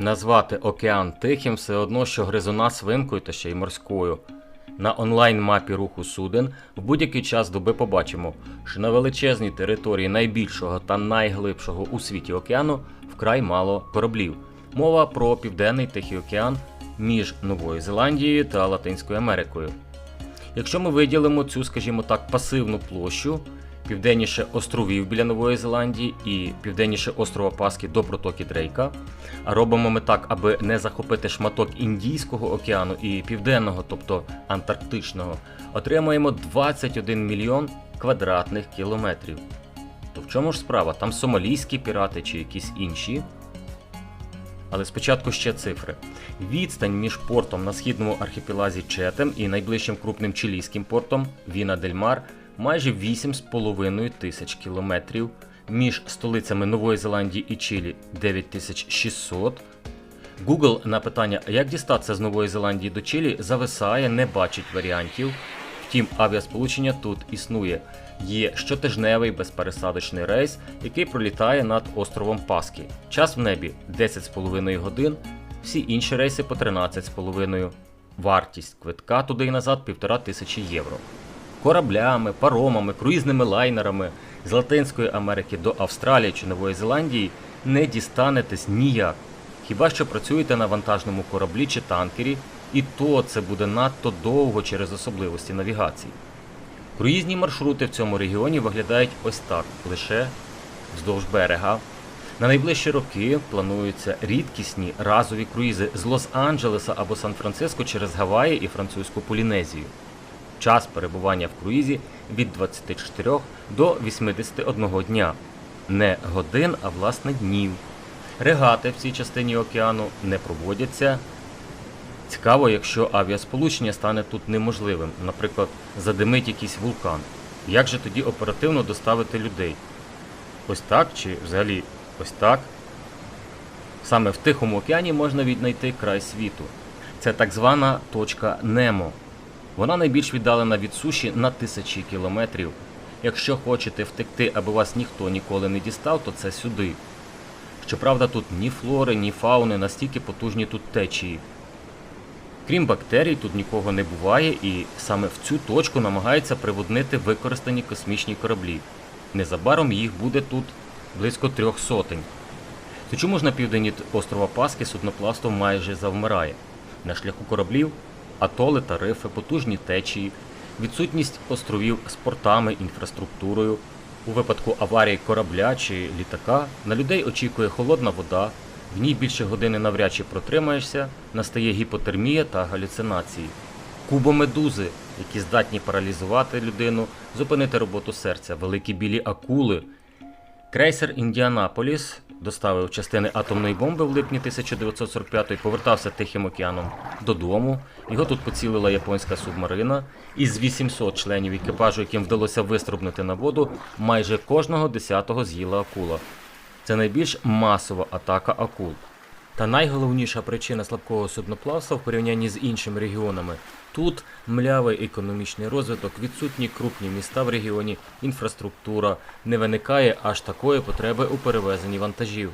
Назвати океан тихим все одно, що гризуна свинкою та ще й морською. На онлайн-мапі руху суден в будь-який час доби побачимо, що на величезній території найбільшого та найглибшого у світі океану вкрай мало кораблів. Мова про південний Тихий океан між Новою Зеландією та Латинською Америкою. Якщо ми виділимо цю, скажімо так, пасивну площу, південніше островів біля Нової Зеландії і південніше острова Паски до протоки Дрейка, а робимо ми так, аби не захопити шматок Індійського океану і південного, тобто Антарктичного, отримаємо 21 мільйон квадратних кілометрів. То в чому ж справа? Там сомалійські пірати чи якісь інші? Але спочатку ще цифри. Відстань між портом на східному архіпелазі Четем і найближчим крупним чилійським портом Віна Дель Мар майже 8,5 тисяч кілометрів. Між столицями Нової Зеландії і Чилі 9600. Google на питання, як дістатися з Нової Зеландії до Чилі, зависає, не бачить варіантів. Втім, авіасполучення тут існує. Є щотижневий безпересадочний рейс, який пролітає над островом Паски. Час в небі 10,5 годин, всі інші рейси по 13,5. Вартість квитка туди і назад 1,5 тисячі євро. Кораблями, паромами, круїзними лайнерами з Латинської Америки до Австралії чи Нової Зеландії не дістанетесь ніяк. Хіба що працюєте на вантажному кораблі чи танкері, і то це буде надто довго через особливості навігації. Круїзні маршрути в цьому регіоні виглядають ось так, лише вздовж берега. На найближчі роки плануються рідкісні разові круїзи з Лос-Анджелеса або Сан-Франциско через Гаваї і французьку Полінезію. Час перебування в круїзі від 24 до 81 дня. Не годин, а власне днів. Регати в цій частині океану не проводяться. Цікаво, якщо авіасполучення стане тут неможливим, наприклад, задимить якийсь вулкан. Як же тоді оперативно доставити людей? Ось так чи взагалі ось так? Саме в Тихому океані можна віднайти край світу. Це так звана точка Немо. Вона найбільш віддалена від суші на тисячі кілометрів. Якщо хочете втекти, аби вас ніхто ніколи не дістав, то це сюди. Щоправда, тут ні флори, ні фауни, настільки потужні тут течії. Крім бактерій, тут нікого не буває, і саме в цю точку намагаються приводнити використані космічні кораблі. Незабаром їх буде тут близько трьох сотень. То чому ж на південні острова Паски судноплавство майже завмирає? На шляху кораблів атоли та рифи, потужні течії, відсутність островів з портами, інфраструктурою. У випадку аварії корабля чи літака на людей очікує холодна вода, в ній більше години навряд чи протримаєшся, настає гіпотермія та галюцинації. Кубомедузи, які здатні паралізувати людину, зупинити роботу серця, великі білі акули. Крейсер Індіанаполіс доставив частини атомної бомби в липні 1945-го і повертався Тихим океаном додому. Його тут поцілила японська субмарина. Із 800 членів екіпажу, яким вдалося виструбнути на воду, майже кожного десятого з'їла акула. Це найбільш масова атака акул. Та найголовніша причина слабкого судноплавства в порівнянні з іншими регіонами тут млявий економічний розвиток, відсутні крупні міста в регіоні, інфраструктура, не виникає аж такої потреби у перевезенні вантажів.